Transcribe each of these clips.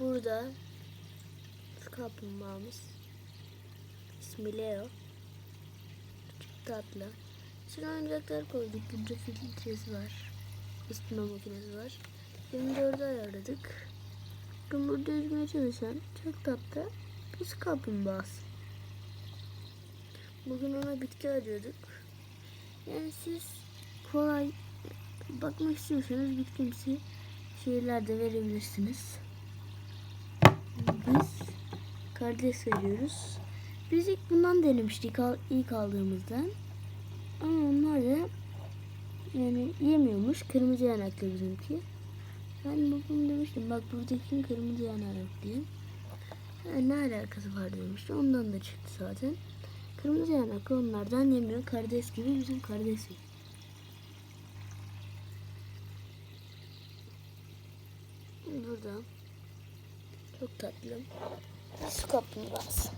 Burada şu kaplumbağamız. İsmi Leo. Çok tatlı. Şimdi oyuncaklar koyduk. Burada filtresi var. İstinme makinesi var. 24'ü ayarladık. Bugün burada yüzmeye çalışan çok tatlı bir kaplumbağası. Bugün ona bitki arıyorduk. Yani siz kolay bakmak istiyorsanız bitkimsi şeyler de verebilirsiniz. Biz kardeş veriyoruz. Biz ilk bundan denemiştik ilk aldığımızdan. Ama onlar da yani yemiyormuş. Kırmızı yanaklı bizimki. Ben babam demiştim bak buradaki kırmızı yanak diye. Ha, ne alakası var demişti. Ondan da çıktı zaten. Kırmızı yanaklı onlardan yemiyor. Kardeş gibi bizim kardeş. Burada çok tatlı. Su kaplumbağası.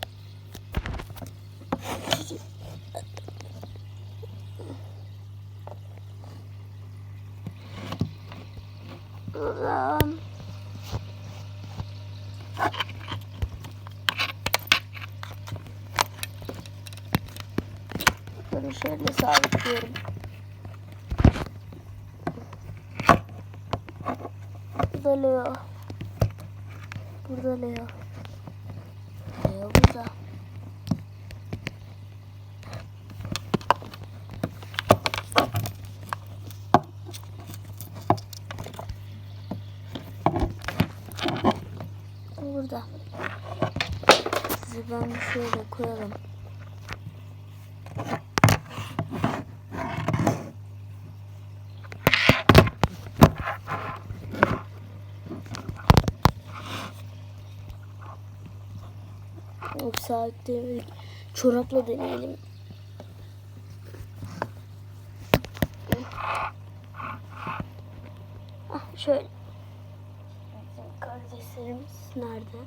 Buradan. Bunu şöyle sabitliyorum. Leo. Burada Leo. Leo burada. Burada. Sizi ben şöyle koyalım. Yok saatte çorapla deneyelim. Ah şöyle. Bizim kardeşlerimiz nerede?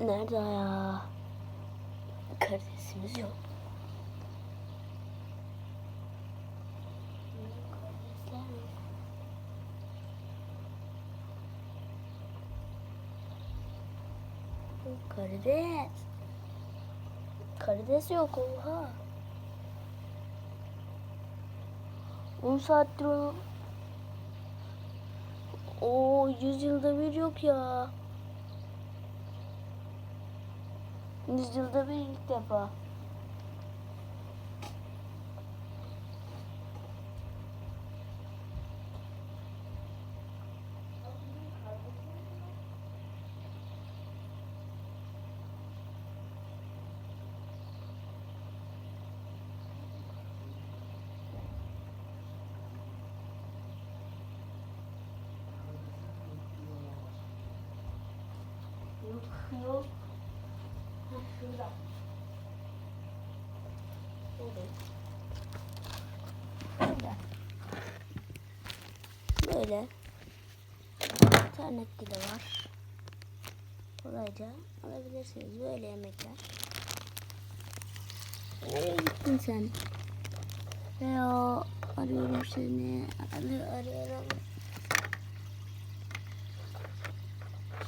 Nerede ya? Kardeşimiz yok. Karides. Karides yok oha. 10 saattir o... Oo 100 yılda bir yok ya. 100 yılda bir ilk defa. Yok yok. Ha, şurada. Burada. Burada. Böyle. İnternette de var. Kolayca alabilirsiniz böyle yemekler. Nereye gittin sen? Leo arıyorum seni. Arı, arıyorum.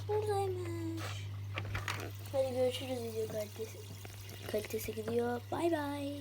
Buradaymış. Hadi görüşürüz video kalitesi. Kalitesi gidiyor. Bay bay.